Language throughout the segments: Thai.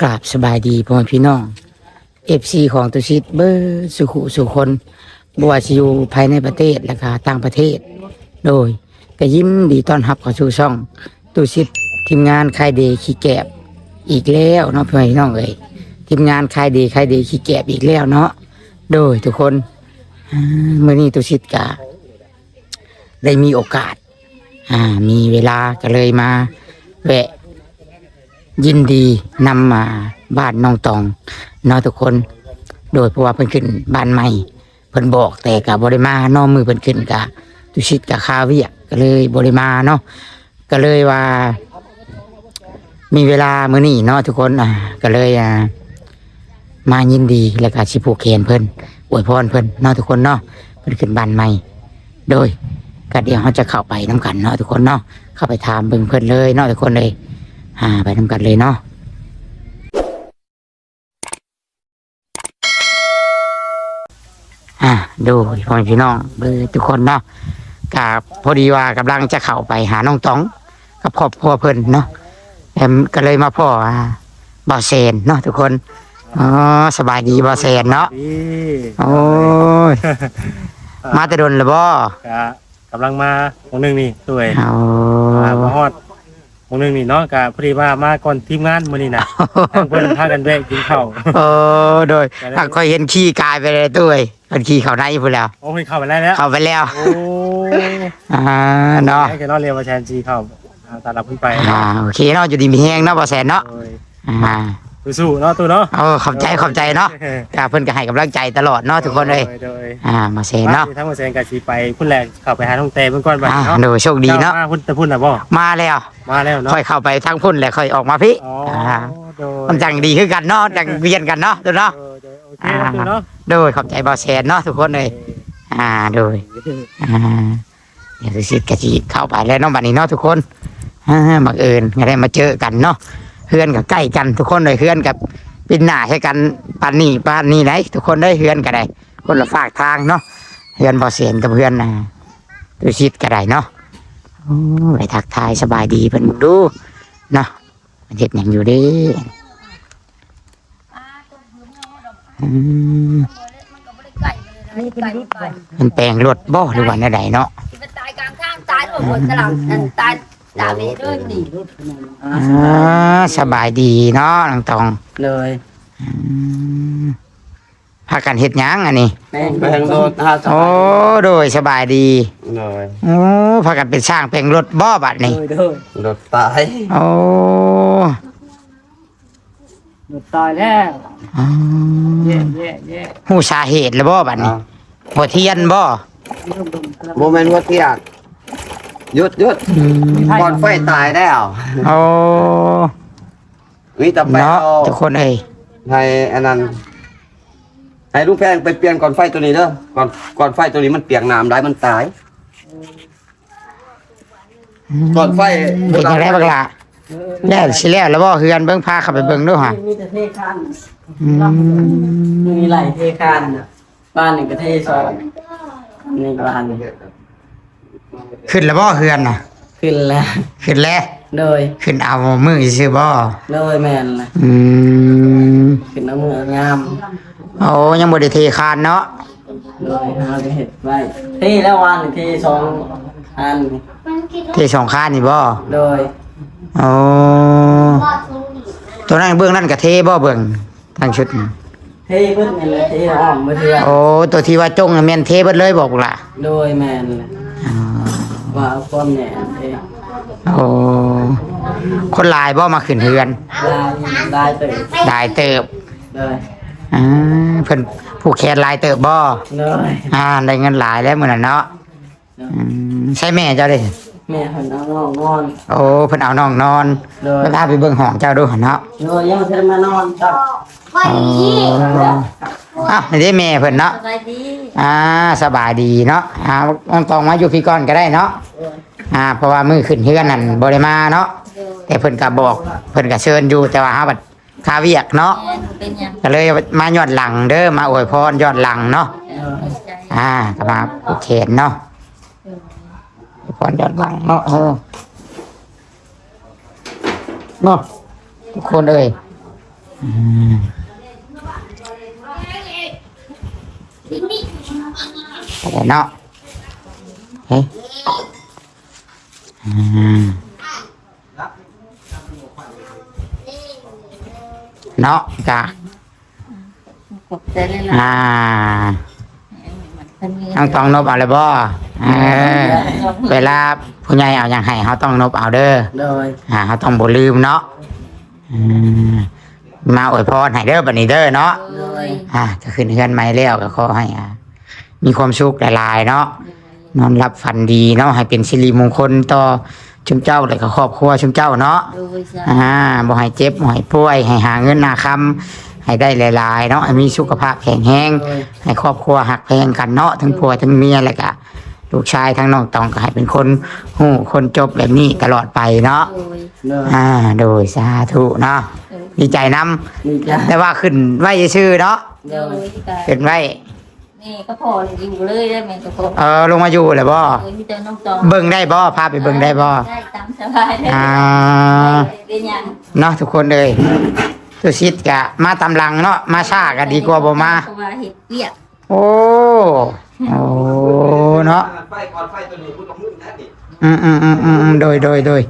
กราบสบายดีพ่อพี่น้องเอฟซีของตุชิตเบอร์สุขุสุคนบวชิอยู่ภายในประเทศและก็ต่างประเทศ โดยก็ยิ้มดีต้อนรับเข้าสู่ช่องตุชิตทีมงานคายเดย์ขี้แกบอีกแล้วเนาะพ่อพี่น้องเอ้ยทีมงานคายเดย์คายเดย์ขี้แกบอีกแล้วเนาะโดยทุกคนอ่ามื่อนี้ตุชิตกะได้มีโอกาส อ่ามีเวลาก็เลยมาแวะ ยินดีนำมาบ้านน้องตองเนาะทุกคน โดยเพราะว่าเพิ่นขึ้นบ้านใหม่เพิ่นบอกแต่กับบริมาเนอมือเพิ่นขึ้นกะตุชิตกับคาเวียกก็เลยบริมาเนาะก็เลยว่า มีเวลามื้อนี้เนาะทุกคนอ่าก็เลยอ่ามายินดีแล้วก็สิผูกแขนเพิ่นอวยพรเพิ่นเนาะทุกคนเนาะเพิ่นขึ้นบ้านใหม่ โดยก็เดี๋ยวเราจะเข้าไปน้กันเนาะทุกคนเนาะเข้าไปถามเบิ่งเพิ่นเลยเนาะทุกคนเลย อ่าไปทำกันเลยเนาะอ่าดูพ่อแม่พี่น้องเบอร์ทุกคนเนาะกับพอดีว่ากำลังจะเข้าไปหาน้องตอง กับครอบครัวเพิ่นเนาะแอมก็เลยมาพ่ออ่าบ่าวเซนเนาะทุกคนอ๋อสบายดีบ่าวเซนเนาะดีโอ้ยมาแต่ดนแล้วบ่กะกำลังมาตรงนึงนี่ตัวยเอา มามาฮอด ตรงนึงนี่เนาะกะพอดีว่ามาก่อนทีมงานมื้อนี้น่ะทางเพิ่นพากันแวะกินข้าวโอ้โดยถ้าคอยเห็นขี้กายไปเลยตุ้ยมันขี้เข้าในพูดแล้ว โอ้ยเข้าไปแล้วแล้ว เข้าไปแล้ว โอ้อ่าเนาะให้แกเนาะเรียกว่าแชนจีเข้าอ่าตาลับขึ้นไปอ่าโอเคเนาะอยู่ดีมีแห้งเนาะบ่แสนเนาะโอ้ยอ่า สู้ๆเนาะตัวเนาะเอาขอบใจขอบใจเนาะอ่าเพิ่นก็ให้กำลังใจตลอดเนาะทุกคนเลย โดยอ่ามาแสนเนาะทั้งหมดแสนกะสิไปพุ่นแรกเข้าไปหาท้องเตเพิ่นก่อนบัดอ่าเนาะโดยโชคดีเนาะจ้มาพุ่นแต่พุ่นน่ะบ่มาแล้วมาแล้วเนาะค่อยเข้าไปทางพุ่นแล้วค่อยออกมาพี่อ๋ออ่าโดยมันจังดีคือกันเนาะจังเวียนกันเนาะตัวเนาะเออโดยโอเคเนาะตัวเนาะโดยขอบใจบ่แสนเนาะทุกคนเลยอ่าโดยอ่าเดี๋ยวสิกะสิเข้าไปแล้วเนาะบัดนี้เนาะทุกคนอ่าบังเอิญก็ได้มาเจอกันเนาะ เพื่อนกับใกล้กัน ทุกคนเลยเพื่อนกับปินหน้าให้กันปานนี้ปานนี้ไหนทุกคนได้เพื่อนก็ได้ คนละฝากทางเนาะเพื่อนบ่เสียนกับเพื่อนนะดูชิดก็ได้เนาะไปทักทายสบายดีเพิ่นดูเนาะมันเฮ็ดหยังอยู่ดิอืมมันแปลงรถบ่หรือว่าแนวใดเนาะตายกลางทางตายหมดหมดกระหลังนั่นตาย ตายไปด้วยนี่อ่าสบายดีเนาะน้องตองเลยอืมพากันเฮ็ดหยังอันนี้ แป้งแปลงโดนห้าสโอ้โดยสบายดีเลยโอ้พากันเป็นสร้างแปลงรถบ่บัดเลนี้ยเด้อโดนตายโอ้หมดตายแล้วอ๋อแย่แย่แย่หูสาเหตุแล้วบ่บัดนี้บ่เทียนบ่โมเมนต์ว่าเตียก หยุดหยุดก่อนไฟตายแล้วโอ้นี่แต่ไปเนาะเอาทุกคนเอ้ยให้อันนั้นให้ลูกแพงไปเปลี่ยนก่อนไฟตัวนี้เด้อก่อนก่อนไฟตัวนี้มันเปียกน้ำได้มันตาย ก่อนไฟเป็นจังไดบักล่ะแล้วสิแล้วแล้วบ่เฮือนเบิ่งพาเข้าไปเบิ่งดูหะมีแต่เทคานอืมมีหลายเทคานน่ะบ้านหนึ่งก็เทสองนี่บ้านหนึ่ง ขึ้นแล้วบ่เฮือนน่ะ ขึ้นแล้ว ขึ้นแล้ว โดย ขึ้นเอามือซื่อบ่โดยแมนล่ะอืมขึ้นน้ำมืองาม โอ้ยังบ่ได้เทคานเนาะโดยหาไปเห็ดไว้เทแล้ววันเทสองอันนี่เทสองคานนี่บ่โดย โอ้ตัวนั้นเบื้องนั้นก็เทบ่เบิ่งทางชุดนี่เทเพิ่นนี่แหละเทอ้อมมาเถื่อโอ้ตัวที่ว่าจงน่ะแม่นเทเบิดเลยบอกล่ะโดยแมนล่ะอ๋อ ว่าเอาความแหน่เทโอ้คนหลายบ่มาขึ้นเฮือนได้ได้ตื่นหลายเติบโดยอ่าเพิ่นผู้แขนหลายเติบบ่โดยอ่าได้เงินหลายแล้วมื้อนั้นเนาะอืมใช่แม่เจ้าเด้ แม่เพิ่นเอาน้องนอนโอ้เพิ่นเอาน้องนอนโดยแล้วพาไปเบิ่งห้องเจ้าดูหั่นเนาะโดยยังเพิ่นมานอนจับอ๋ออ้าวนี่แม่เพิ่นเนาะ สบายดีอ่าสบายดีเนาะอ่าน้องตองมาอยู่พี่ก่อนก็ได้เนาะอ่าเพราะว่ามือขึ้นเฮือนนั่นบ่ได้มาเนาะแต่เพิ่นก็บอกเพิ่นก็เชิญอยู่แต่ว่าเฮาบัดคาเวียกเนาะแอนเป็นยังก็เลยมาย้อนหลังเด้อมาอวยพรย้อนหลังเนาะใจ อ่าก็มาผูกแขนเนาะ อวยพรย้อนหลังเนาะเออเนาะทุกคนเอ้ยอืมไปเลยเนาะเฮ้ยอืมเนาะจ้ะขอบใจเลยล่ะอ่ามันมีต้องต้องนบเอาเลยบ่ เออเวลาผู้ใหญ่เอาอย่างให้เขาต้องนบเอาเด้อโดยอ่าเขาต้องบ่ลืมเนาะอืมมาอวยพรให้เด้อบัดนี้เด้อเนาะ เลยอ่าจะขึ้นเฮือนใหม่แล้วก็ขอให้อ่ามีความสุขหลายๆเนาะนอนรับฝันดีเนาะให้เป็นสิริมงคลต่อชุมเจ้าและก็ครอบครัวชุมเจ้าเนาะโดยจ้ะอ่าบ่ให้เจ็บบ่ให้ป่วย ให้หาเงินหาคำให้ได้หลายๆเนาะให้มีสุขภาพแข็งแรงโดยให้ครอบครัวหักแพงกันเนาะทั้งผัวทั้งเมียแล้วก็ ลูกชายทั้งน้องตองก็ให้เป็นคนหู้คนจบแบบนี้ตลอดไปเนาะโดยโดยอ่า โดยสาธุเนาะดีใจนำนี่จ้ะแต่ว่าขึ้นไว้ชื่อเนาะโดยกันขึ้นไว้นี่ก็พออยู่เลยได้ไหมก็พอเออลงมาอยู่เลยบ่โดยมีแต่น้องตองเบิ่งได้บ่พาไปเบิ่งได้บ่ได้ตามสบายเลยอ่าเป็นหยังเนาะทุกคนเลยตุชิดกะมาตำลังเนาะมาช้าก็ดีกว่าบ่มาเพราะว่าเห็ดเปียกโอ้โอ้เนาะไฟก่อนไฟตัวนี้พูดกับมึงนะดิอืมอืมอืมอืมอืมโดยโดยโดย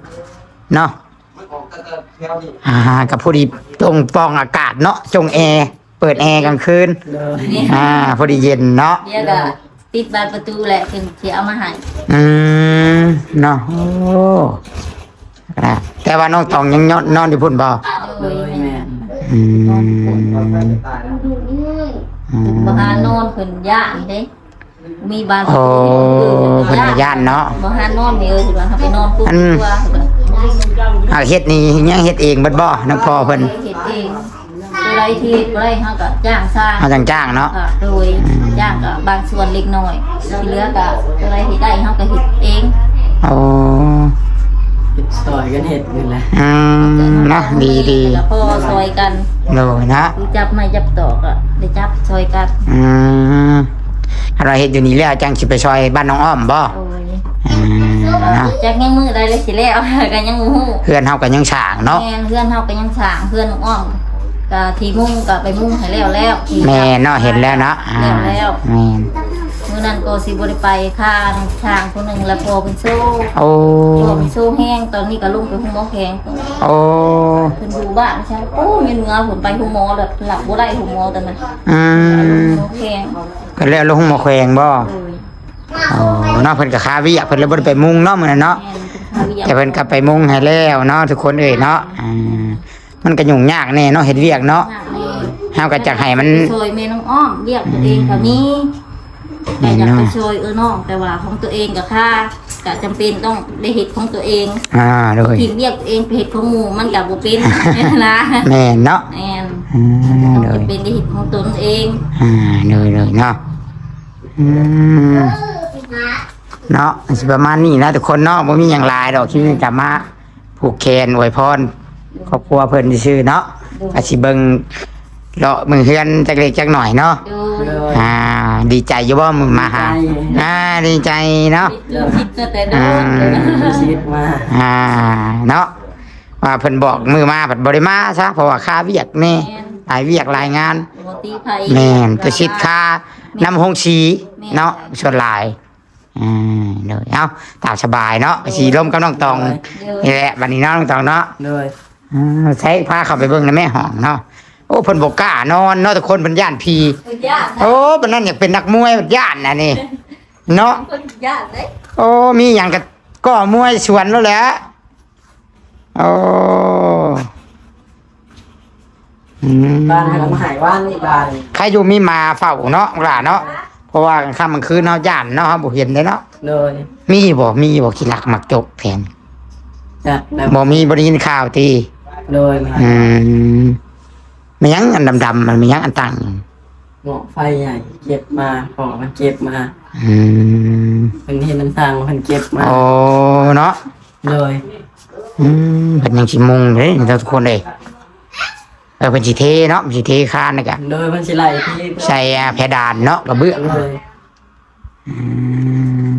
เนาะมันออกแต่แถวนี้อ่ากับผู้ดีตรงปองอากาศเนาะจงแอร์เปิดแอร์กลางคืนโดยนี่อ่าพอดีเย็นเนาะเดี๋ยวก็ปิดบานประตูแหละเป็นที่เอามาให้อืมเนาะโอ้อะแต่ว่าน้องตองยังนอนนอนอยู่พุ่นบ่โดโดยยแม่อืมก่อนไฟจะตายแล้ว อืม บ่หานอนเพิ่นย่านเด้ มีบานประโอ้ตูเพิ่นก็ย่านเนาะบ่หานอนนี่เอ้ยสิว่าเขาไปนอนปุ๊บอันตัวอ่าเฮ็ดนี่ยังเฮ็ดเองเบิดบ่น้องพ่อเพิ่นเฮ็ดเองตัวไรที่บ่ได้เฮาก็จ้างสร้างเอาจ้างๆเนาะค่ะโดยจ้างก็บางส่วนเล็กน้อยที่เหลือก็ตัวไรที่ได้เฮาก็เฮ็ดเองโอ้เห็ดซอยกันเห็ดนี่แหละอืมเนาะดีดีแล้วพอซอยกันโดยนะคือจับไม้จับตอกอะได้จับซอยกันอืม เราเฮ็ดอยู่นี่แล้วจังสิไปซอยบ้านน้องอ้อมบ่โอ้ยอืมเนาะจักยังมือได้เลยสิแล้วกันยังบ่ฮู้เพื่อนเฮาก็ยังสร้างเนาะ แม่นเพื่อนเฮาก็ยังสร้างเพื่อนน้องอ้อมก็ที่มุ่งก็ไปมุ่งให้แล้วแล้วที่แม่เนาะเห็นแล้วเนาะอ่าแล้วแล้วแม่นมื้อนั้นก็สิบ่ได้ไปค่าทางคนหนึงแล้วพอเพิ่นโซ่โอ้พอเพิ่นโซ่แห้งตอนนี้ก็ลงไปหุ้มหมอแข็งโอ้เพิ่นอยู่บ้านใช่โอ้ยเหนือผมไปหุ้มหมอแบบหลับบ่ได้หุ้มหมอตอนนั้นอืม หมอแข็ง ก็แล้วลงมาแขวงบ่โอ้ยโอ้เนาะเพิ่นก็คาเวียกเพิ่นเลยบ่ได้ไปมุงเนาะมื้อนั้นเนาะ แม่นเพิ่นพาเวียแต่เพิ่นก็ไปมุงให้แล้วเนาะทุกคนเอ้ยเนาะอ่ามันก็ยุ่งยากแน่เนาะเฮ็ดเวียกเนาะเฮาก็จักให้มันช่วยแม่น้องอ้อมเรียกตัวเองก็มีแต่อยากไปช่วยเออน้องแต่ว่าของตัวเองก็ค่า ก็จำเป็นต้องได้เฮ็ดของตัวเองอ่าโดยผิดเรียกตัวเองไปเฮ็ดของหมู่มันก็บ่เป็นนะแม่นเนาะแม่นอ่าต้องโดยจำเป็นได้เฮ็ดของตนเองอ่าเลยเลยเนาะอืมเนาะสิประมาณนี้นะทุกคนเนาะบ่มีหยังหลายดอกที่จะมาผูกแขนอวยพรครอบครัวเพิ่นซื่อๆเนาะอาสิเบิ่ง เลาะมือเฮือนจักเล็กจักหน่อยเนาะ โดยโดยอ่า ดีใจอยู่บ่มึงมาหาดีใจอ่า ดีใจเนาะเริ่มคิดตั้งแต่โดนอืมชีวิตมาอ่า เนาะว่าเพิ่นบอกมือมาเพิ่นบ่ได้มาซะเพราะว่าค่าเวียกนี่หลายเวียกหลายงาน ปกติไผ แม่นตัวชิดค่าน้ำหงสีเนาะส่วนหลายอืมเดี๋ยวเอาตามสบายเนาะสีลมกับน้องตองนี่แหละบัดนี้เนาะน้องตองเนาะโดยอ่าใช้พาเข้าไปเบิ่งในแม่ห้องเนาะ โอ้เพิ่นบ่กล้านอนเนาะทุกคนเพิ่นย่านผีคนยากโอ้เพิ่นนั่นอยากเป็นนักมวยย่านน่ะนี่เนาะคนยากเลยโอ้มีหยังก็ก็มวยสวนแล้วแหละโอ้อืมบ้านให้เรามาหายว่านบ้านใครอยู่มีมาเฝ้าเนาะหล่าเนาะเพราะว่าค่ำกลางคืนเนาะย่านเนาะบ่เห็นเลยเนาะโดยมีบ่มีบ่ขี้หลักมักจกแทนจะแบบบ่มีบ่ได้ยินข่าวตีโดยมาอืม มันยังอันดำๆมันมันยังอันตั้งหมอไฟใหญ่เก็บมาขอมันเก็บมาอืมเป็นเห็นน้ำทางมันเก็บมา โอ้เนาะโดยอืมเพิ่นยังสิมุงเด้ทุกคนเด้เออเพิ่นสิเทเนาะเพิ่นสิเทคานนี่ก็โดยมันสิไหลที่ใส่เพดานเนาะกระเบื้องโดยอืม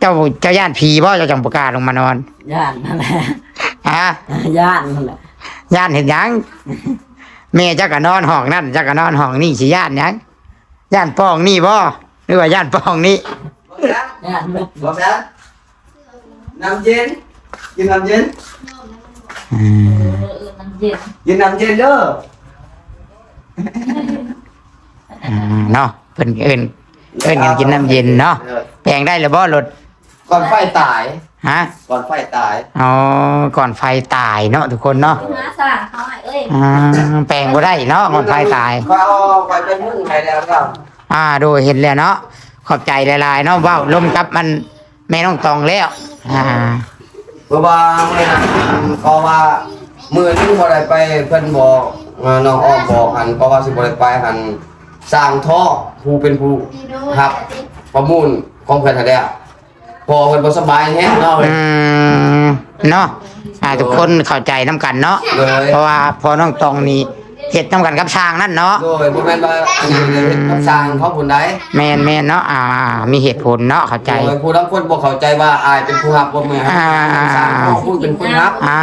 เจ้าเจ้าย่านผีบ่เจ้าจังบ่กล้าลงมานอนย่านนั่นแหละฮะย่านนั่นแหละ ย่านเห็นหยังแม่จักก็นอนห้องนั่นจักก็นอนห้องนี่สิย่านหยังย่านป้องนี่บ่หรือว่าย่านป้องนี่บอกนะน้ำเย็นกินน้ำเย็นเออเออมันเย็นกินน้ำเย็นเด้ออืมเนาะเพิ่นเอิ้นเอิ้นกันกินน้ำเย็นเนาะแปลงได้หรือบ่รถก่อนไฟตาย ฮะ ก่อนไฟตายอ๋อ ก่อนไฟตายเนาะทุกคนเนาะหาสร้างเขาให้เอ้ยอ่าแปลงบ่ได้เนาะก่อนไฟตาย เขาเอาไปเป็นมึงไงแล้วครับอ่า โดยเห็นแล้วเนาะ ขอบใจหลายๆเนาะเว้าลมกับมันแม่น้องตองแล้ว อ่า เพราะว่าเมื่อนั้นก็ว่ามือนึงบ่ได้ไปเพิ่นบอกเอ่อน้องอ้อมบอกหันก็ว่าสิบ่ได้ไปหันสร้างท่อผู้เป็นผู้ครับ ประมูลของเพิ่นหั่นแหละ พอเพิ่นบ่สบายแฮะเนาะอืมเนาะอ่าทุกคนเข้าใจน้กันเนาะเลยเพราะว่าพอน้องตองนี่เฮ็ดน้กันกับช้างนั่นเนาะโดยบ่แม่นว่าอันนี้เฮ็ดกับสร้างเขาผู้ใดแม่นแม่นเนาะอ่ามีเหตุผลเนาะเข้าใจ โดยผู้ทั้งคนบ่เข้าใจว่าอายเป็นผู้รับบ่แม่นอ่า สร้างเขาผู้เป็นคนรับ อ่า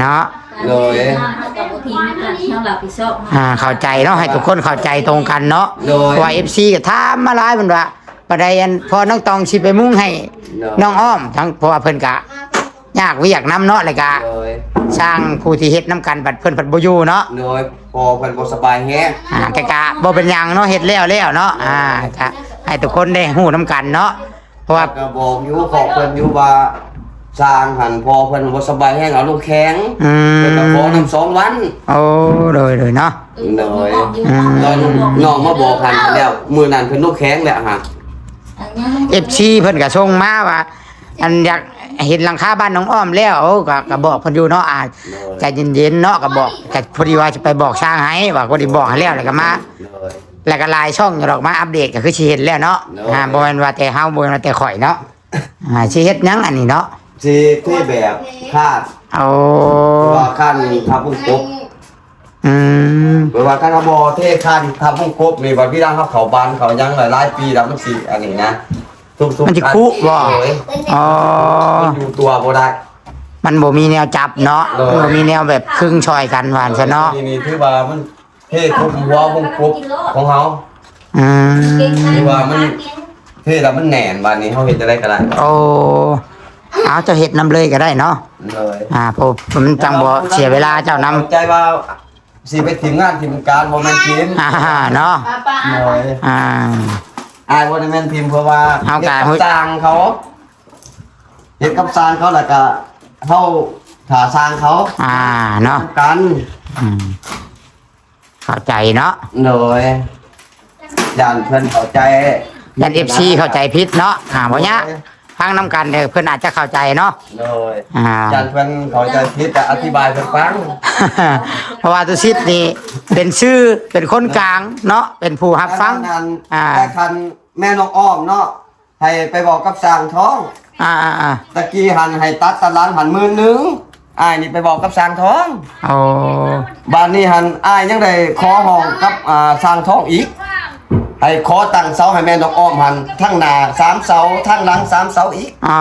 เนาะเลยเขากับบ่ทิ้งกันเขาหลับผิดชอบอ่าเข้าใจเนาะให้ทุกคนเข้าใจตรงกันเนาะโดย ว่า FC ก็ถามมาหลายมันว่า ประเด็นพอน้องตองสิไปมุ่งให้น้องอ้อมทั้งเพราะว่าเพิ่นกะยากเวียกน้ำเนาะเลยกะโดยสร้างผู้ที่เฮ็ดน้ำกันบัดเพิ่นผัดบ่อยู่เนาะโดยพอเพิ่นบ่สบายแฮะอ่าแต่กะบ่เป็นหยังเนาะเฮ็ดแล้วแล้วเนาะอ่ากะให้ทุกคนได้ฮู้น้ำกันเนาะเพราะว่าก็บอกอยู่ขอเพิ่นอยู่ว่าสร้างหันพอเพิ่นบ่สบายแฮงเอาลูกแข็งอืเพิ่นก็ขอมนำสองวันโอ้โดยโดยเนาะโดยอืมตอนน้องมาบอกหันแล้วมื้อนั้นเพิ่นลูกแข็งแล้วฮะ FC เพิ่นก็ส่งมาว่า อันอยากเห็นหลังคาบ้านน้องอ้อมแล้วโอ้ก็ก็บอกเพิ่นอยู่เนาะอ่าใจเย็นๆเนาะก็บอกก็พอดีว่าจะไปบอกช่างให้ว่าพอดีบอกให้แล้วแล้วก็มาโดยแล้วก็ไลายช่องอยู่ดอกมาอัปเดตก็คือสิเห็นแล้วเนาะเนาะอ่าบ่แม่นว่าแต่เฮาบ่แม่นว่าแต่ข่อยเนาะอ่าสิเฮ็ดหยังอันนี้เนาะสิที่แบบคาดเอา ว่าคันทับพุ่งกบ อืมหรือว่าคันบ่เทคันทับพุ่งกบนี่บัดพี่ดังเขาเขาบานเขายังหลายๆปีแล้วมันสิอันนี้นะทุกๆมันสิคุบ่โดยอ๋อมันอยู่ตัวบ่ได้ มันบ่มีแนวจับเนาะมันบ่มีแนวแบบครึ่งชอยกันหวานซะเนาะนี่นี่ถือว่ามันเทคุมหัวพุ่งกบของเขาอืมที่ว่ามันเทแล้วมันแหน่นบานนี้เขาเห็นจะได้ก็ได้โอ้เอาเจ้าเฮ็ดนำเลยก็ได้เนาะเลยอ่าเพราะมันจังบ่เสียเวลาเจ้านำใจว่า สิไปทีมงานทีมการบ่แม่นทีมอ่าเนาะเลยอ่าอายบ่ได้แม่นทีมเพราะว่าเอาเฮ็ดกะกับสร้างเขาเฮ็ดกับสร้างเขาแล้วก็เฮาถ้าสร้างเขา อ่าเนาะกันอืมเข้าใจเนาะเลยย่านเพิ่นเข้าใจยัน FC เข้าใจผิดเนาะอ่าบ่ยะ ฟังนํกันเด้อเพิ่นอาจจะเข้าใจเนาะเลยอ่าย่านเพิ่นเข้าใจผิดแต่อธิบายเพิ่นฟังเพราะว่าตุชิตนี่เป็นชื่อเป็นคนกลางเนาะเป็นผู้รับฟังนั้นอ่า แต่คันแม่น้องอ้อมเนาะให้ไปบอกกับสร้างท้อง อ่าอ่าอ่าตะกี้หันให้ตัดตะลังหันหมื่นหนึงอ้ายนี่ไปบอกกับสร้างท้อง โอ้ บ้านนี้หันอ้ายยังได้ขอห้องกับอ่าสร้างท้องอีก ให้ขอตั้งเสาให้แม่น้องอ้อมหันทั้งหน้าสามเสาทั้งหลังสามเสาอีก อ่า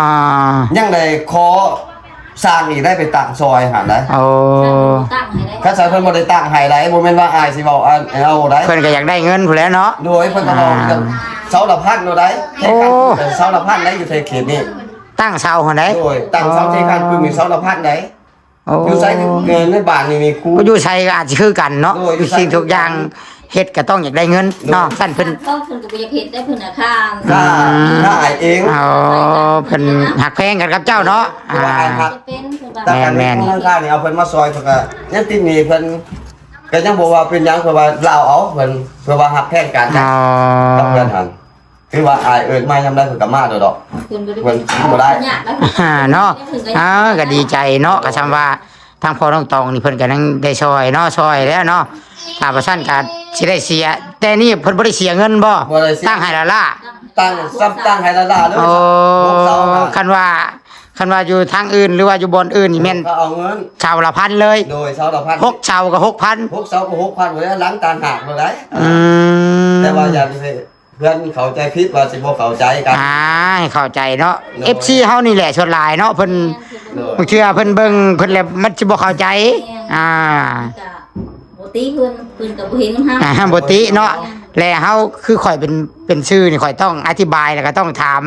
ยังได้ขอสร้างอีกได้ไปตั้งซอยหันได้โอ้ตั้งให้ได้ข้าสายเพิ่นบ่ได้ตั้งให้ได้บ่แม่นว่าอ้ายสิเว้าอันเอาได้เพิ่นก็อยากได้เงินผู้นแหล้วเนาะ โดยเพิ่นก็บอกกันเสาละพันโดได้เทคันโอ้ เสาละพันได้อยู่ในเขตนี้ตั้งเสาคนไหนโดยตั้งเสาเทคันคือมีเสาละพันได้โอ้อยู่ไสเงินในบ้านนี่มีครู ก็อยู่ใช้ก็อาจจะคือกันเนาะโอ้ยอยู่ทุกสิ่งไสทุกอย่าง เฮ็ดก็ต้องอยากได้เงินเนาะสั้นเพิ่นก็เพิ่นก็บ่อยากเห็นได้เพิ่นน่ะข้ามถ้าถ้าอ้ายเองเอาเพิ่นหักแพงกันกับเจ้าเนาะอ่าจะเป็นเพิ่นว่าแต่การแม่แม่นนข้างๆนี่เอาเพิ่นมาซอยเพิ่นก็ยังติดหนี้เพิ่นก็ยังบอกว่าเป็นหยังเพิ่นว่าลาวเอาเพิ่นเพิ่นว่าฮักแพงกันอ๋อกับเพิ่นหันคือว่าอายเอิ้นมายามใดเพิ่นก็มาโดดดอกเพิ่นบ่ได้เพิ่นบ่ได้ยากแล้วอ่าเนาะอ่าก็ดีใจเนาะก็ทำว่า ทางพ่อน้องตองนี่เพิ่นก็นั่งได้ช่วยเนาะช่วยแล้วเนาะถ้าบ่ซั่นก็สิได้เสีย แต่นี่เพิ่นบ่ได้เสียเงินบ่บ่ได้เสีย ตั้งให้ละล่ะตั้งซ้ำตั้งให้ละลาเด้อโอ้หกเสาหันคันว่าคันว่าอยู่ทางอื่นหรือว่าอยู่บอนอื่นนี่แม่นก็เอาเงิน ชาวละพันเลยโดยเสาละพันหกชาวก็หกพันหกเสาก็6,000บ่ได้หลังตาหักบ่ได้อืมแต่ว่าอย่าให้ เพื่อนเข้าใจผิดว่าสิบ่เข้าใจกัน อ่าให้เข้าใจเนาะ เนาะ FC เฮานี่แหละชวนหลายเนาะเพิ่นโดยบางเทื่อเพิ่นเบิ่งเพิ่นแล้วมันสิบ่เข้าใจแม่นอ่าก็บ่ตีเพิ่นเพิ่นก็บ่เห็นนำอ่าบ่ติเนาะแล้วเฮาคือข่อยเป็นเป็นชื่อนี่ข่อยต้องอธิบายแล้วก็ต้องถาม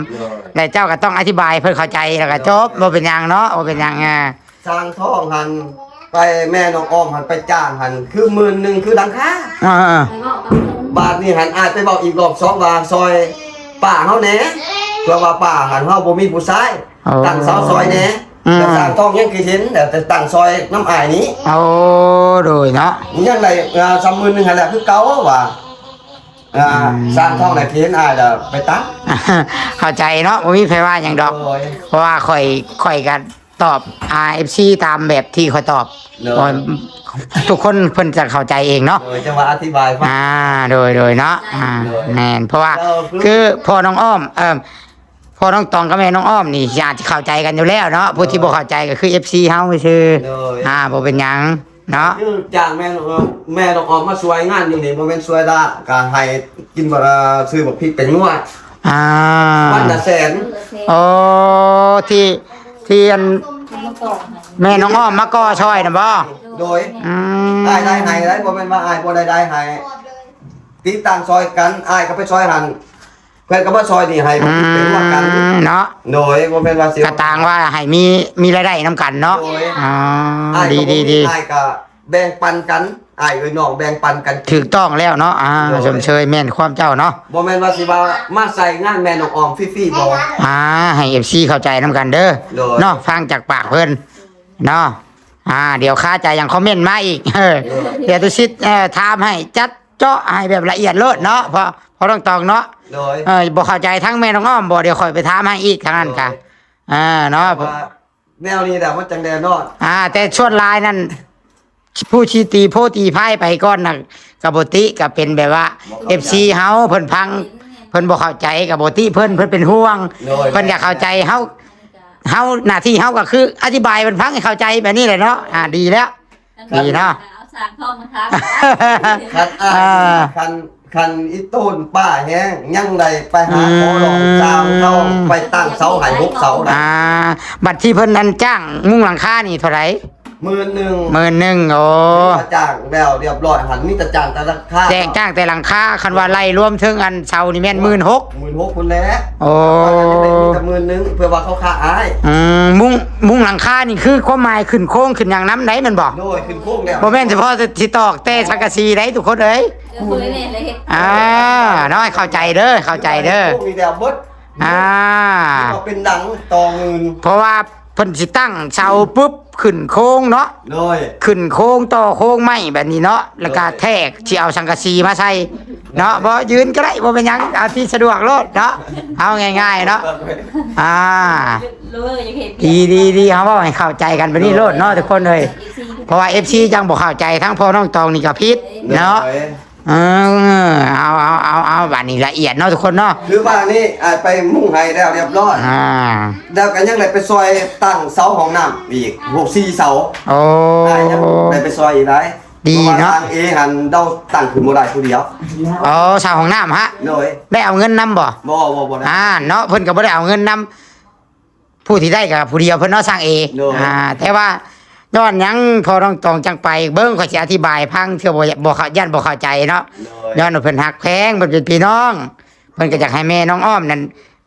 แล้วเจ้าก็ต้องอธิบายเพื่อเข้าใจแล้วก็จบบ่เป็นหยังเนาะบ่เป็นหยังอ่าสร้างท้องหัน ไปแม่น้องอ้อมหันไปจ้างหันคือหมื่นหนึ่งคือดังค่าอ่าไปเว้ากับเพิ่นบาทนี่หันอาจไปบอกอีกรอบสองว่าซอยป่าเฮาแหน่เพื่อว่าป่าหันเฮาบ่มีผู้ชายโอ้ตั้งเสาซอยแหน่อืมแต่สร้างท้องยังคือเห็นแต่แต่ตั้งซอยน้ำอายนี้โอ้โดยเนาะนี่ยังไงอ่าสามหมื่นหนึงหันแหละคือเก่าว่าอ่าสร้างท้องได้เห็นอายน่ะไปตั้งเข้าใจเนาะบ่มีไผว่าหยังดอกโอ้ยเพราะว่าข่อยข่อยก็ ตอบ RFC ตามแบบที่ข่อยตอบเนอะเพราะทุกคนเพิ่นจะเข้าใจเองเนาะ โดยจะมาอธิบายฟัง อ่าโดยโดยเนาะอ่าโดยแม่นเพราะว่าเราคือคือพ่อน้องอ้อมเอ่อพ่อน้องตองกับแม่น้องอ้อมนี่ญาติเข้าใจกันอยู่แล้วเนาะผู้ที่บ่เข้าใจก็คือ FC เฮาซื่อโดยอ่าบ่เป็นหยังเนาะคือจ้างแม่น้องอ้อมแม่น้องออมมาช่วยงานอยู่นี่บ่แม่นช่วยได้ก็ให้กินบ่ละซื้อบักพริกเป็นนัวอ่าวันละแสนโอ้ที่ที่อัน เมื่อก่อนน่ะแม่น้องอ้อมมาก่อช่อยนะบ่โดยอืมอายได้ให้ได้บ่แม่นว่าอายบ่ได้ได้ให้ติดต่างซอยกันอายก็ไปซอยหันเพิ่นก็มาซอยนี่ให้บัอืกพริกเป็นนัวกัน มเนาะโดยบ่แม่นว่าสิกระต่างว่าให้มีมีรายได้นํกันเนาะโดยอ๋ออายดีก็บ่ดีมีดีอายก็แบ่งปันกัน อายเอ้ยน้องแบ่งปันกัน ถูกต้องแล้วเนาะอ่าชมเชยแม่นความเจ้าเนาะบ่แม่นว่าสิว่ามาใส่งานแม่น้องออมฟรีๆบ่ อ่าให้ FC เข้าใจนํกันเด้อโดย เนาะฟังจากปากเพิ่นเนาะอ่า เดี๋ยวค่าใจยังคอมเมนต์มาอีกเออเดี๋ยวตุชิดเอ่อถามให้จัดเจาะให้แบบละเอียดโลดเนาะเพราะเพราะต้องตองเนาะ โดย เออบ่เข้าใจทั้งแม่น้องอ้อมบ่เดี๋ยวค่อยไปถามให้อีกทางนั้นค่ะอ่าเนาะว่าแนวนี้แหละมันจังแดนอนอ่า แต่ชวนลายนั่น ผู้ชีตีโพตีไพ่ไปก้อนน่ะกับบ่ติก็เป็นแบบว่า FC เฮาเพิ่นพังเพิ่นบ่เข้าใจกับบ่ติเพิ่นเพิ่นเป็นห่วงโดยเพิ่นอยากเข้าใจเฮาเฮาหน้าที่เฮาก็คือ อธิบายเพิ่นฟังให้เข้าใจแบบนี้แหละเนาะอ่าดีแล้ว ดีเนาะเอาสร้างเข้ามาทักคันอ่าอ่าคันคันอีต้นป้าแห้งยังใดไปหาขอรองสร้างเข้าไปตั้งเสาใหายหกเสาได้อ่าบัตรที่เพิ่นนั้นจ้างมุงหลังคานี่เท่าไหร่ หมื่นหนึ่งหมื่นหนึ่งโอ้จ้างแล้วเรียบร้อยหันมีแต่จ้างแต่ราคาแจ้งจ้างแต่หลังคาคันว่าไล่รวมถึงอันเสานี่แม่นหมื่นหกหมื่นหกคนแล้วโอ้มีแต่หมื่นหนึ่งเพื่อว่าเขาค่าอ้ายอืมมุงมุงหลังคานี่คือความหมายขึ้นโค้งขึ้นอย่างน้ำไหนมันบอกโดยขึ้นโค้งแล้วบ่แม่นเฉพาะสิตอกเต้สังกะสีได้ทุกคนเอ้ยเดี๋ยวคุยเนี่ยเลยเฮ็ดอ่าน้อยเข้าใจเด้อเข้าใจเด้อโค้งมีแต่บดอ่าก็เป็นดังต่อเงินเพราะว่า เพิ่นสิตั้งเสาปุ๊บขึ้นโค้งเนาะโดยขึ้นโค้งต่อโค้งไม้แบบนี้เนาะแล้วก็แทกที่เอาสังกะสีมาใส่เนาะบ่ยืนก็ได้บ่เป็นหยังเอาที่สะดวกโลดเนาะเอาง่ายๆเนาะอ่ารู้ว่าอยากเห็นดีดีดีเฮาเว้าให้เข้าใจกันไปนี่โลดเนาะทุกคนเลย เพราะว่า FC จังบ่เข้าใจทั้งพ่อน้องตองนี่ก็ผิดเนาะ โดย เออเอาเอาเอาเอาบัดนี้ละเอียดเนาะทุกคนเนาะคือว่านี่อาจไปมุ่งให้แล้วเรียบร้อยอ่าแล้วก็ยังได้ไปซอยตั้งเสาห้องน้ำอีกหกสี่เสาโอ้ได้ยังได้ไปซอยอีกได้ดีเนาะพรว่ทางเอหันเดาตั้งขึ้นบ่ได้ผู้เดียวโอ้ชาวของน้ำฮะโดยได้เอาเงินนำบ่บ่บ่บ่ได้อ่าเนาะเพิ่นก็บ่ได้เอาเงินนำผู้ที่ได้ก็ผู้เดียวเพิ่นเนาะสร้างเอโดยอ่าแต่ว่า ย้อนหยังพอต้องตองจังไป เบิ่งเขาสิอธิบายพังเทื่อบ่บ่เข้าย่านบ่เข้าใจเนาะโดยย้อนว่าเพิ่นฮักแพงเพิ่นเป็นพี่น้อง เพิ่นก็อยากให้แม่น้องอ้อมนั่น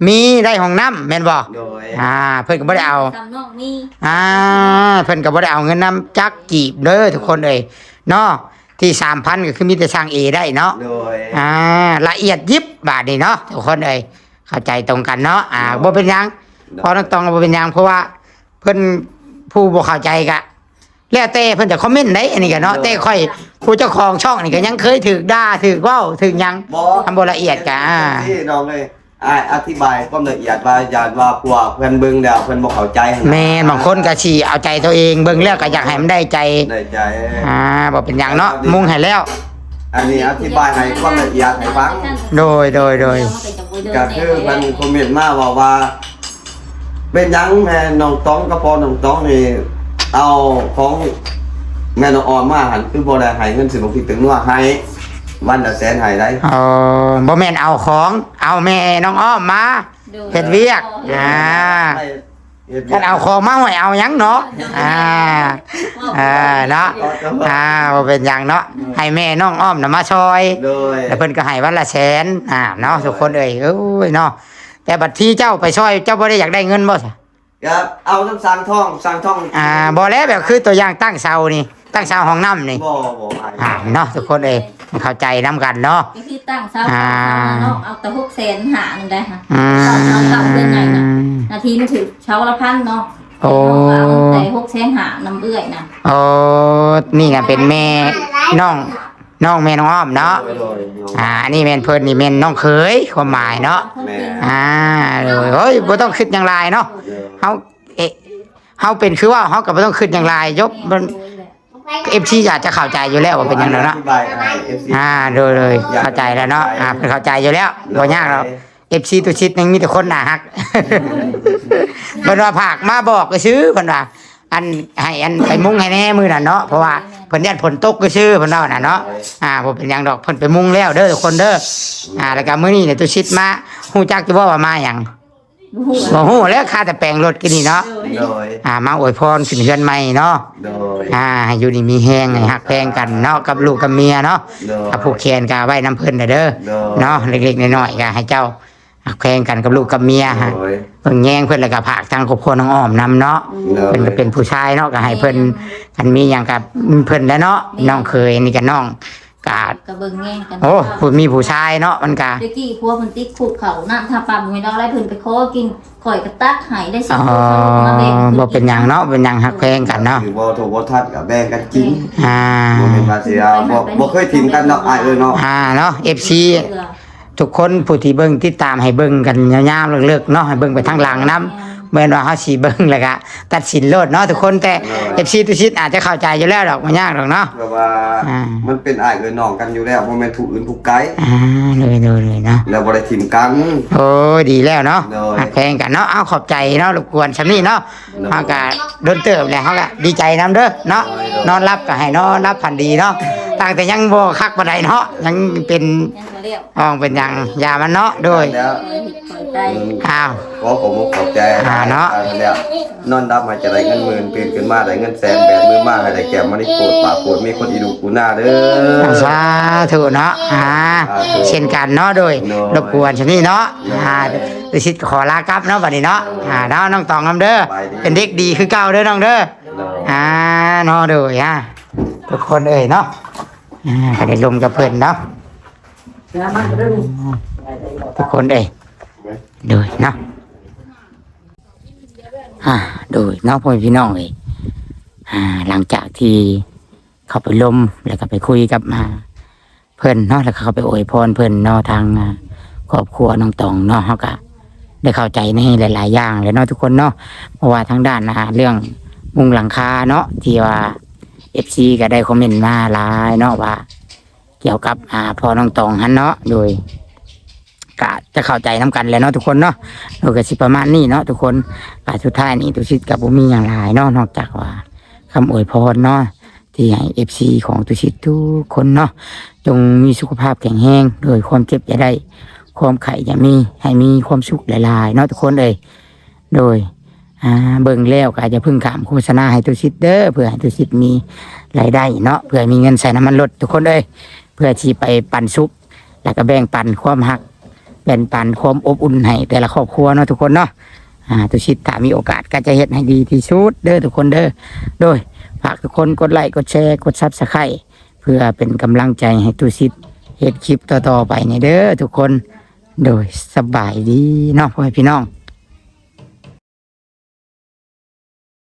มีได้ห้องน้ำแม่นบ่โดยอ่า เพิ่นก็บ่ได้เอาทำน้องมีอ่าเพิ่นก็บ่ได้เอาเงินนำจักกีบเด้อทุกคนเอ้ยเนาะที่3,000ก็คือมีแต่สร้างเอได้เนาะโดยอ่าละเอียดยิบบาทนี่เนาะทุกคนเอ้ยเข้าใจตรงกันเนาะอ่าบ่เป็นหยังเพราะต้องต้องบ่เป็นหยังเพราะว่า เพิ่นผู้บ่เข้าใจกะ แล้วแต่เพิ่นจะคอมเมนต์ได้อันนี้ก็เนาะแต่ค่อยผู้เจ้าของช่องนี่ก็ยังเคยถูกด่าถูกเว้าถูกหยังบ่ทำบ่ละเอียดกะอ่า ที่น้องเลยอ้ายอธิบายความละเอียดว่าญาติว่าพวกเพิ่นเบิ่งแล้วเพิ่นบ่เข้าใจหั่นแม่นบางคนก็สิเอาใจตัวเองเบิ่งแล้วก็อยากให้มันได้ใจ ได้ใจ อ่าบ่เป็นหยังเนาะมุ่งให้แล้ว อันนี้อธิบายให้ความละเอียดให้ฟัง โดยโดยโดย ก็คือเพิ่นคอมเมนต์มาว่าว่า เป็นหยังแม่น้องต้องกับพ่อน้องต้องนี่ เอาของแม่น้องออมมาหันคือบ่ได้ให้เงินสิบ่คิดถึงว่าให้วันละแสนให้ได้เออบ่แม่นเอาของ เอาแม่น้องอ้อมมาเฮ็ดเวียกอ่าให้ท่านเอาของมาไว้เอาหยังเนาะอ่าอ่าเนาะอ่าบ่เป็นหยังเนาะให้แม่น้องอ้อมน่ะมาช่วยโดยแล้วเพิ่นก็ให้วันละแสนอ่าเนาะทุกคนเอ้ยเอ้ยเนาะแต่บัดที่เจ้าไปช่วยเจ้าบ่ได้อยากได้เงินบ่ซะ ครับเอาน้ำสางทองสางทองอ่าบ่แล้วแบบคือตัวอย่างตั้งเสานี่ ตั้งเสาห้องน้ำนี่บ่บ่ให้อ่าเนาะทุกคนเอ้ยเข้าใจนํกันเนาะก็คือตั้งเสาอ่าเนาะเอาแต่หกแสนหาหนึ่งได้ค่ะอืเอาเสาเดือนใหญ่น่ะมนาทีมันถึงเช้าละพันเนาะโอ้เอาแต่หกแสนหาน้ำเอื้อยนะโอ้นี่น่ะเป็นแม่น้อง น้องแม่น้องอ้อมเนาะ โดยโดยอ่าอันนี้แม่นเพิ่นนี่แม่นน้องเคยความหมายเนาะ แม่อ่าเลยเฮ้ยบ่ต้องคิดอย่างไรเนาะเด้อเฮาเอะเฮาเป็นคือว่าเฮาก็บ่ต้องคิดอย่างไรยกมัน FC อยากจะเข้าใจอยู่แล้วว่าเป็นหยังไงเนาะอธิบายให้ FC อ่าโดยเลยเข้าใจแล้วเนาะ อ่าเพิ่นเข้าใจอยู่แล้วบ่ยากหรอก FC ตัวชิดยังมีแต่คนหน้าฮัก เพิ่นว่าผากมาบอกก็ซื้อเพิ่นว่า อันให้อันไปมุงให้แน่มื้อน่ะเนาะเพราะว่าเพิ่นยันฝนตกก็ซื้อเพิ่นว่าน่ะเนาะอ่าบ่เป็นหยังดอกเพิ่นไปมุงแล้วเด้อทุกคนเด้ออ่าแล้วก็มื้อนี้เนี่ยตัวชิดมาฮู้จักอยู่บ่ว่ามาหยังบ่ฮู้แล้วค่าแต่แปลงรถกินนี่เนาะโดยอ่ามาอวยพรขึ้นเฮือนใหม่เนาะโดยอ่าให้อยู่นี่มีแฮงให้ฮักแพงกันเนาะกับลูกกับเมียเนาะโดยถ้าผูกแขนก็ไว้น้ำเพิ่นน่ะเด้อโดยเนาะเล็กๆน้อยๆก็ให้เจ้าฮัก แพงกันกับลูกกับเมียฮะโดยเพิ่นแย่งเพิ่นแล้วก็ผากทางครอบครัวน้องอ้อมนํเนาะโดยเพิ่นก็เป็นผู้ชายเนาะก็ให้เพิ่นกันมีหยังกับเพิ่นแล้วเนาะน้องเคยนี่ก็น้องก็กระเบิงแง่งกันโอ้ผู้มีผู้ชายเนาะมันก็ตะกี้พวกเพิ่นติดขุดเขาน้ำทาปั๊มไม่ได้แล้วเพิ่นไปขอกินข่อยกระตักใหายได้สิอ๋อบ่เป็นหยังเนาะเป็นหยังฮักแพงกันเนาะถือบ่ถูกบ่ทัดกับแบ่งกันกินอ่าบ่เป็นว่าสิเอาบ่บ่เคยถิ่มกันดอกอ้ายเอ้ยเนาะ อ่าเนาะ FC ทุกคนผู้ที่เบิ่งติดตามให้เบิ่งกันยาวๆเลิกๆเนาะให้เบิ่งไปทางหลังนํแม่นว่าเฮาสิเบิ่งแล้วก็ตัดสินโลดเนาะทุกคนแต่ FC ทุกชิดอาจจะเข้าใจอยู่แล้วดอกบ่ยากดอกเนาะแบบว่าอ่ามันเป็นอ้ายเอ้ยน้องกันอยู่แล้วบ่แม่นผู้อื่นผู้ไกลอ่าเลยเลยเลยเนาะแล้วบ่ได้ถิ่มกันโอ้ยดีแล้วเนาะโดยหักแพงกันเนาะเอาขอบใจเนาะรบกวนซำนี้เนาะโดยเฮาก็โดนเติบแล้วเฮาก็ดีใจนํเด้อเนาะโดยโดยนอนรับก็ให้นอนรับพันดีเนาะ ตั้งแต่ยังบ่คักปานใดเนาะยังเป็นยังก็เรียกห้องเป็นหยังยามันเนาะโดยแล้วเปิดหิดเปิดใจอืมอ้าว ขอขอบคุณขอบใจอ่าเนาะ อ่แล้วนอนดับมาจะได้เงินหมื่นตื่นขึ้นมาได้เงินแสนแบนมือมาให้ได้แก้มมันนี่โกรธปากโกรธมีคนอีดูกูหน้าเด้อ สาธุเนาะอ่าสาธุเช่นกันเนาะโดยโดยรบกวนซำนี้เนาะโดยอ่าดิสิขอลากลับเนาะบัดนี้เนาะอ่าเนาะน้องตองนํเด้อไปดีเป็นเด็กดีคือเก่าเด้อน้องเด้อเนาะอ่าเนาะโดยอะทุกคนเอ่ยเนาะ อ่าก็ได้ลมกับเพิ่นเนาะทุกคนเอ่ยโดยเนาะอ่าโดยเนาะพ่อพี่น้องเอ่ยอ่า หลังจากที่เขาไปลมแล้วก็ไปคุยกับมาเพิ่นเนาะแล้วก็เขาไปอวยพรเพิ่นเนาะทางครอบครัวน้องตองเนาะเขาก็ได้เข้าใจในหลาย ๆ อย่างเลยเนาะทุกคนเนาะเพราะว่าทางด้านเรื่องมุงหลังคาเนาะที่ว่า เอฟซีก็ได้คอมเมนต์มาหลายเนาะว่า เกี่ยวกับอ่าพอน้องตองหันเนาะโดยก็จะเข้าใจน้กันแหล้วเนาะทุกคนเนาะโดยกสิประมาณนี้เนาะทุกคนก็สุดท้ายนี้ตุชิตกับบุมีอย่างไรเนาะนอกจากว่าคำอวยพรเนาะที่ให้เอฟซีของตุชิตทุกคนเนาะจงมีสุขภาพแข็งแรงโดยความเจ็บอย่าได้ ความไข่อย่ามีให้มีความสุขหลายๆเนาะทุกคนเลยโดย อ่าเบิ่งแล้วก็อาจจะพึ่งขามโฆษณาให้ตุสิตเด้อเพื่อให้ตุสิตมีรายได้เนาะเพื่อมีเงินใส่น้ำมันรถทุกคนเลยเพื่อที่ไปปันสุขแล้วก็แบ่งปันความหักแบ่งปันความอบอุ่นให้แต่ละครอบครัวเนาะทุกคนเนาะอ่าตุสิตถ้ามีโอกาสก็จะเฮ็ดให้ดีที่สุดเด้อทุกคนเด้อโดยฝากทุกคนกดไลค์กดแชร์กดซับสไครต์เพื่อเป็นกำลังใจให้ตุสิตเฮ็ดคลิปต่อๆไปในเด้อทุกคนโดยสบายดีเนาะพ่อพี่น้อง